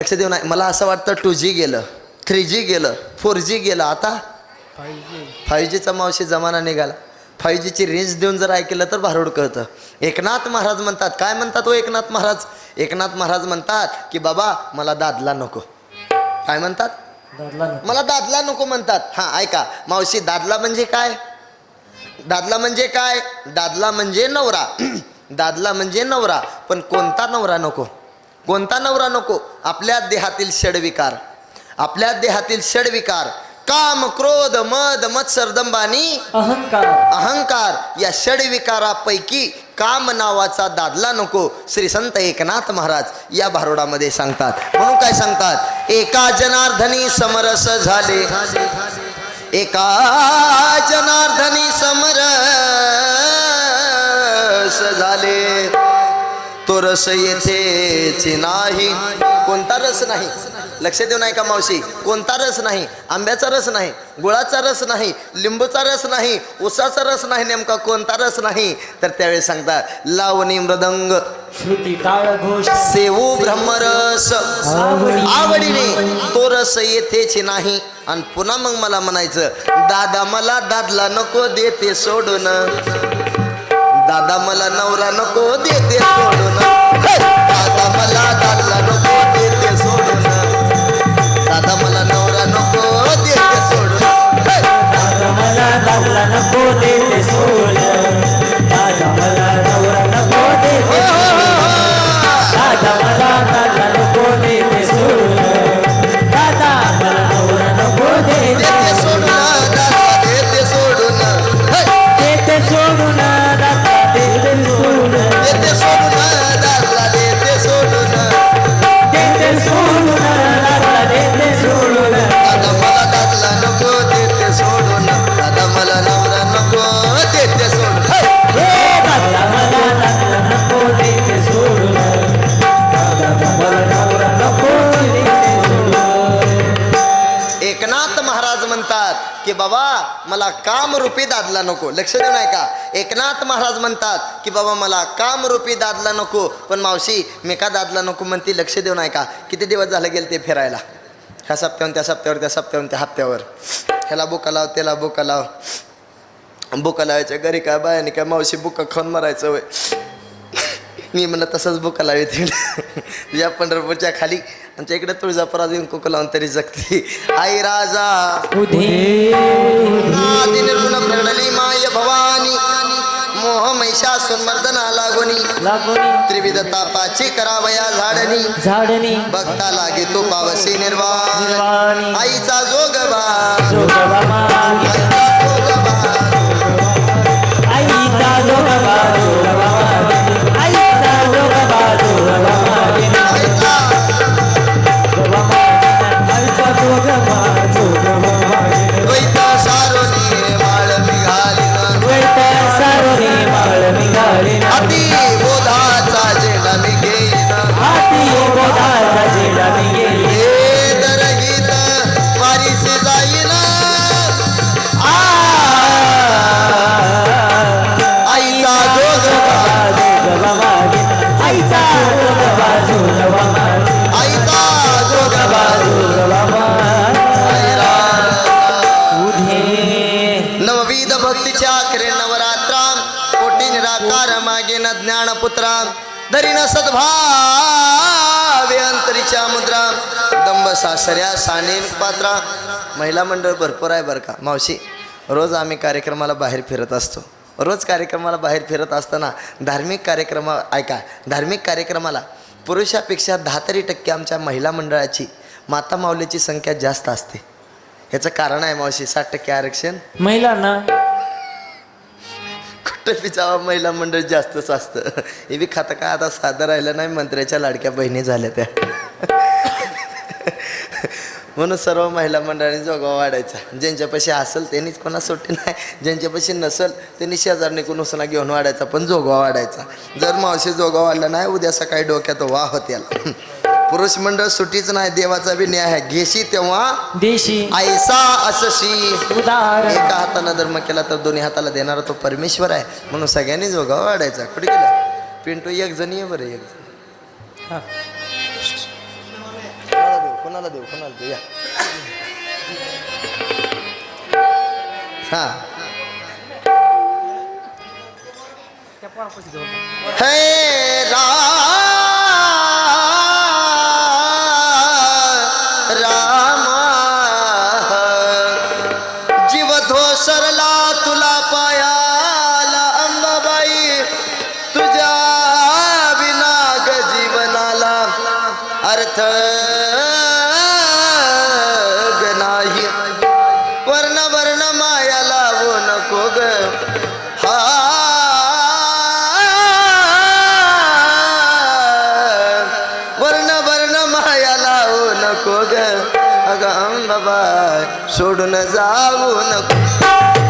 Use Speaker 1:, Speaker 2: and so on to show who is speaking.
Speaker 1: लक्ष देऊ नाही मला असं वाटतं टू जी गेलं थ्री जी गेलं फोर जी गेलं. आता फाईव्ह जीचा मावशी जमाना निघाला. फाईव्ह जीची रेंज देऊन जर ऐकलं तर भारूड कळतं. एकनाथ महाराज म्हणतात. काय म्हणतात हो एकनाथ महाराज? एकनाथ महाराज म्हणतात की बाबा मला दादला नको. काय म्हणतात? मला दादला नको म्हणतात. हां ऐका. मावशी दादला म्हणजे काय? दादला म्हणजे काय? दादला म्हणजे नवरा. दादला म्हणजे नवरा. पण कोणता नवरा नको? कोणता नवरा नको? आपल्या देहातील षडविकार. आपल्या देहातील षडविकार. काम क्रोध मद मत्सर दंबानी
Speaker 2: अहंकार.
Speaker 1: अहंकार. या षडविकारापैकी काम नावाचा दादला नको श्री संत एकनाथ महाराज या भारोडामध्ये सांगतात. म्हणून काय सांगतात? एका जनार्दनी समरस झाले. एका जनार्दनी समरस झाले. तो रस येथेच नाही. कोणता रस नाही? लक्ष देऊ नाही का मावशी. कोणता रस नाही? आंब्याचा रस नाही गुळाचा रस नाही लिंबूचा रस नाही उसाचा रस नाही नेमका कोणता रस नाही? तर त्यावेळी सांगतात लावणी मृदंग. सेवू ब्रह्मरस
Speaker 2: आवडी.
Speaker 1: आवडीने तो रस येथेच नाही. आणि पुन्हा मग मला म्हणायचं दादा मला दादला नको देते सोडून. दादा मला नवरा नको देते सोडून. म्हणतात की बाबा मला कामरूपी दादला नको. लक्ष देऊ नाही का एकनाथ महाराज म्हणतात की बाबा मला कामरूपी दादला नको. पण मावशी मी का दादला नको? म्हणते लक्ष देऊ नाही का किती दिवस झाले गेले ते फिरायला? ह्या सप्त्याहून त्या सप्त्यावर त्या सप्त्याहून त्या हप्त्यावर. ह्याला बुका लाव त्याला बुका लाव. बुका लावायच्या घरी काय बायाने काय मावशी बुका खाऊन मरायचं वय मी म्हणलं तसंच बुका लावेतील तुझ्या पंढरपूरच्या खाली आमच्या इकडे तुळजापुरात येऊन कुकं लावून तरी जगती. आई राजा! निर्गुण प्रगडली माय भवानी. मोह महिषासुर मर्दना लागोनी. त्रिविध तापाची करावया झाडणी
Speaker 2: झाडणी
Speaker 1: बघता लागे तो पावसी निर्वाण. आईचा जोगवा ज्ञानपुत्रा दरीना सद्भावे अंतरीच्या मुद्रा दंब सासऱ्या साने पात्रा. महिला मंडळ भरपूर आहे बरं का. मावशी रोज आम्ही कार्यक्रमाला बाहेर फिरत असतो. रोज कार्यक्रमाला बाहेर फिरत असताना धार्मिक कार्यक्रम ऐका धार्मिक कार्यक्रमाला पुरुषापेक्षा दहा तरी टक्के आमच्या महिला मंडळाची माता माऊलीची संख्या जास्त असते. ह्याचं कारण आहे मावशी साठ टक्के आरक्षण.
Speaker 2: महिलांना
Speaker 1: कुठं महिला मंडळ जास्तच असतं हे बी खातं का आता साधं राहिलं नाही मंत्र्याच्या लाडक्या बहिणी झाल्या त्या. म्हणून सर्व महिला मंडळाने जोगा वाढायचा. ज्यांच्यापाशी असेल त्यांनीच कोणा सुट्टी नाही. ज्यांच्यापाशी नसेल त्यांनी शेजारने कोण उसना घेऊन वाढायचा पण जोगा वाढायचा. जर मावशी जोगा वाढला नाही उद्या सकाळी डोक्यात वाह त्याला पुरुष मंडळ सुट्टीच नाही देवाचा बी न्याय आहे. घेशी तेव्हा
Speaker 2: देशी.
Speaker 1: ऐसा असशी.
Speaker 2: उदार
Speaker 1: एका हाताला धर्म केला तर दोन्ही हाताला देणारा तो परमेश्वर आहे. म्हणून सगळ्यांनी जोगा वाढायचा. कुठे गेला? पिंटू एक जण ये बरं एक जण.
Speaker 2: हा.
Speaker 1: कोणाला देऊ? कोणाला देऊ? या. हा. हे! अर्थ ग नाही. वर्ण वर्ण माया लावू नको ग. हा. वर्ण वर्ण माया लावू नको ग. अगं बाबा सोडून जाऊ नको.